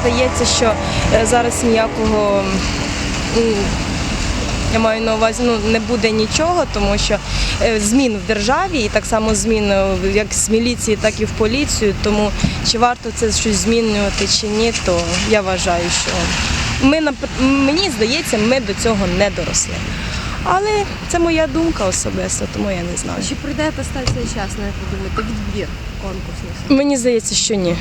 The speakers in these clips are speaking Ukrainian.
здається, що е, зараз ніякого. Я маю на увазі, ну не буде нічого, тому що е, змін в державі і так само змін е, як з міліції, так і в поліцію. Тому чи варто це щось змінювати чи ні, то я вважаю, що ми мені здається, ми до цього не доросли. Але це моя думка особиста, тому я не знаю. Чи прийде атестація часна, як ви думаєте, відбір конкурсний? Мені здається, що ні.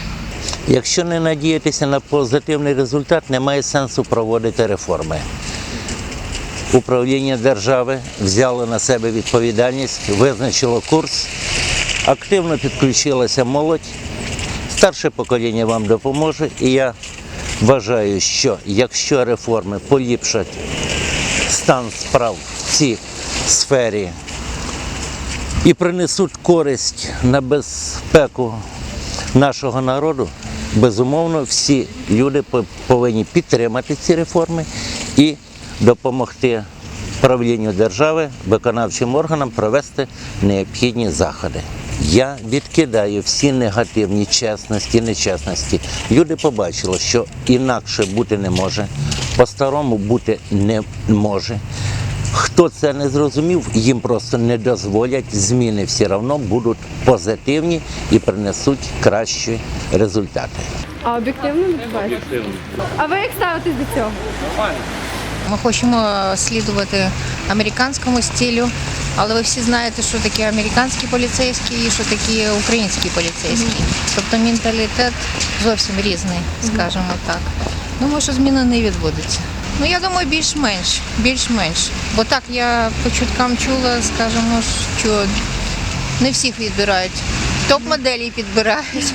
Якщо не надіятися на позитивний результат, немає сенсу проводити реформи. Управління держави взяло на себе відповідальність, визначило курс, активно підключилася молодь. Старше покоління вам допоможе. І я вважаю, що якщо реформи поліпшать стан справ в цій сфері і принесуть користь на безпеку нашого народу, безумовно, всі люди повинні підтримати ці реформи і допомогти правлінню держави, виконавчим органам провести необхідні заходи. Я відкидаю всі негативні чесності, нечесності. Люди побачили, що інакше бути не може, по-старому бути не може. Хто це не зрозумів, їм просто не дозволять. Зміни все одно будуть позитивні і принесуть кращі результати. А об'єктивно відбувається? А ви як ставитесь до цього? Ми хочемо слідувати американському стилю, але ви всі знаєте, що таке американські поліцейські і що таке українські поліцейські. Тобто менталітет зовсім різний, скажімо так. Думаю, що зміни не відбудеться. Ну я думаю, більш-менш, більш-менш. Бо так я по чуткам чула, скажімо, що не всіх відбирають. Топ-моделі підбирають.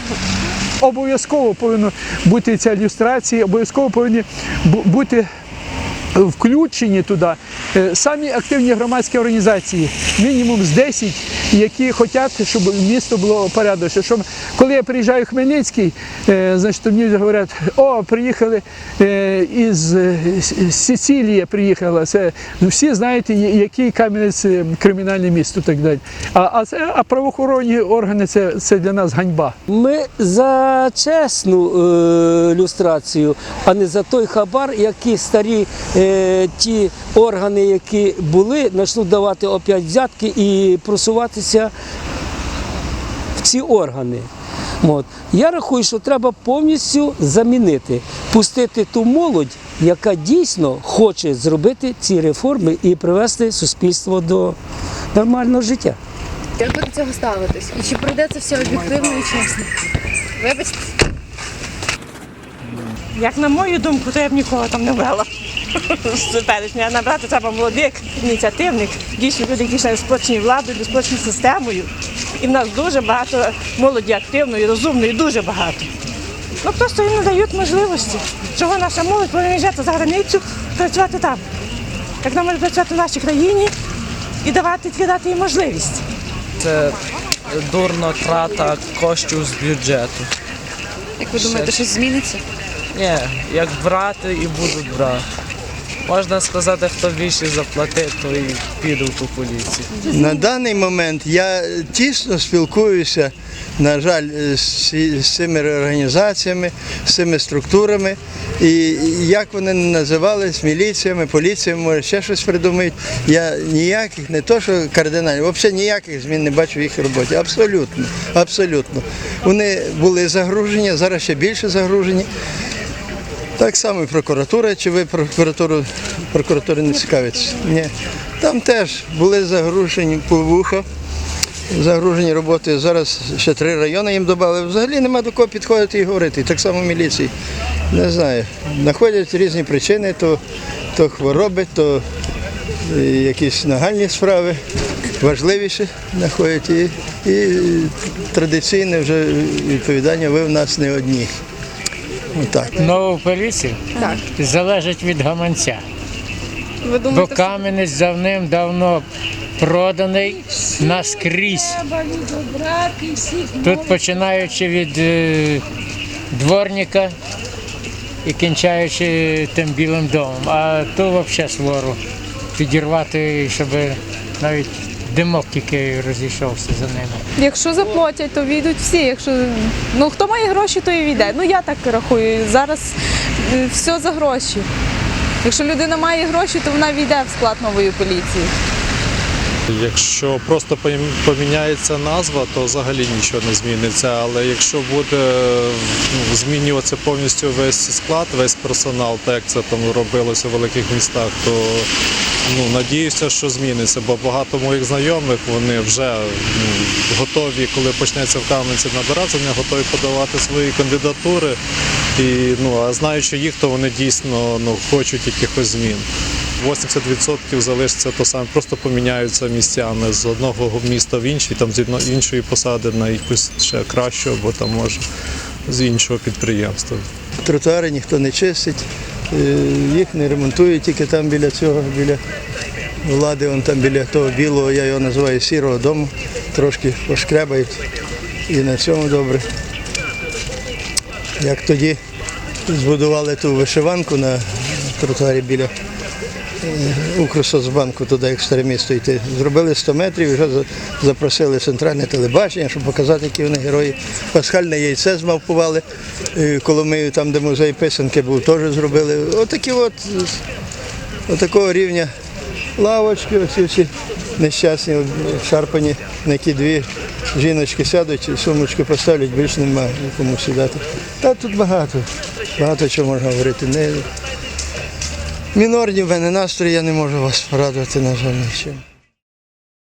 обов'язково повинна бути ця люстрація, обов'язково повинні бути включені туди е, самі активні громадські організації, мінімум з 10, які хочуть, щоб місто було порядочне. Щоб, коли я приїжджаю в Хмельницький, е, значить мені говорять, о, приїхали е, із е, Сицилії, приїхала. Це всі знаєте, який Кам'янець кримінальне місто так далі. А, а, це, а правоохоронні органи це, це для нас ганьба. Ми за чесну е, люстрацію, а не за той хабар, які старі е, ті органи, які були, почнуть давати опять взятки і просуватися в ці органи. От. Я рахую, що треба повністю замінити, пустити ту молодь, яка дійсно хоче зробити ці реформи і привести суспільство до нормального життя. Як ви до цього ставитесь? І чи прийде це все об'єктивно і чесно? Вибачте. Як на мою думку, то я б нікого там не брала. Теперішнього. набрати треба молодих, ініціативних, дійсно люди, які ще сплочені владою, сплочені системою. І в нас дуже багато молоді активної, розумної, дуже багато. Ну просто їм не дають можливості. Чого наша молодь повинна їжджати за границю, працювати там. Як нам може працювати в нашій країні і давати дати їм можливість. Це дурно трата коштів з бюджету. Як ви думаєте, щось зміниться? Ні, як брати і будуть брати. Можна сказати, хто більше заплатить, то і піде в ту поліцію. На даний момент я тісно спілкуюся, на жаль, з, з цими організаціями, з цими структурами. І як вони не називались, міліціями, поліціями, може ще щось придумають. Я ніяких, не то що кардинальних, взагалі ніяких змін не бачу в їх роботі. Абсолютно. Абсолютно. Вони були загружені, зараз ще більше загружені. Так само і прокуратура, чи ви прокуратуру прокуратури не цікавиться? Ні. Там теж були загружені по вуха, загружені роботи. Зараз ще три райони їм додали. Взагалі нема до кого підходити і говорити. Так само міліції. Не знаю. Знаходять різні причини, то, то хвороби, то е, якісь нагальні справи, важливіші знаходять. І, і традиційне вже відповідання ви в нас не одні. Отак. Нову поліцію Так. залежить від гаманця. Ви Бо думаєте, Кам'янець давним-давно проданий наскрізь. Тут починаючи від е, дворника і кінчаючи тим білим домом. А то взагалі свору підірвати, щоб навіть димок тільки розійшовся за ними. Якщо заплатять, то війдуть всі. Якщо ну хто має гроші, то і війде. Ну я так рахую. Зараз е, все за гроші. Якщо людина має гроші, то вона війде в склад нової поліції. Якщо просто поміняється назва, то взагалі нічого не зміниться. Але якщо буде ну, змінюватися повністю весь склад, весь персонал, так як це там робилося в великих містах, то ну, надіюся, що зміниться, бо багато моїх знайомих вони вже ну, готові, коли почнеться в Кам'янці набиратися, вони готові подавати свої кандидатури. І, ну, а знаючи їх, то вони дійсно ну, хочуть якихось змін. 80% залишиться то саме, просто поміняються місцями з одного міста в інший, там з іншої посади на якусь ще кращу, або там може з іншого підприємства. Тротуари ніхто не чистить, е, їх не ремонтують тільки там біля цього, біля влади, вон там біля того білого, я його називаю сірого дому, трошки пошкребають і на цьому добре. Як тоді збудували ту вишиванку на тротуарі біля Укрсоцбанку, туди місто йти. Зробили 100 метрів вже запросили центральне телебачення, щоб показати, які вони герої. Пасхальне яйце змавпували. Е, Коломию, там, де музей писанки був, теж зробили. Отакі от, е, отакого рівня лавочки, оці всі нещасні, шарпані, на які дві жіночки сядуть, сумочки поставлять, більше немає нікому сідати. Та тут багато, багато чого можна говорити. Мінорні в мене настрої, я не можу вас порадувати, на жаль, нічим.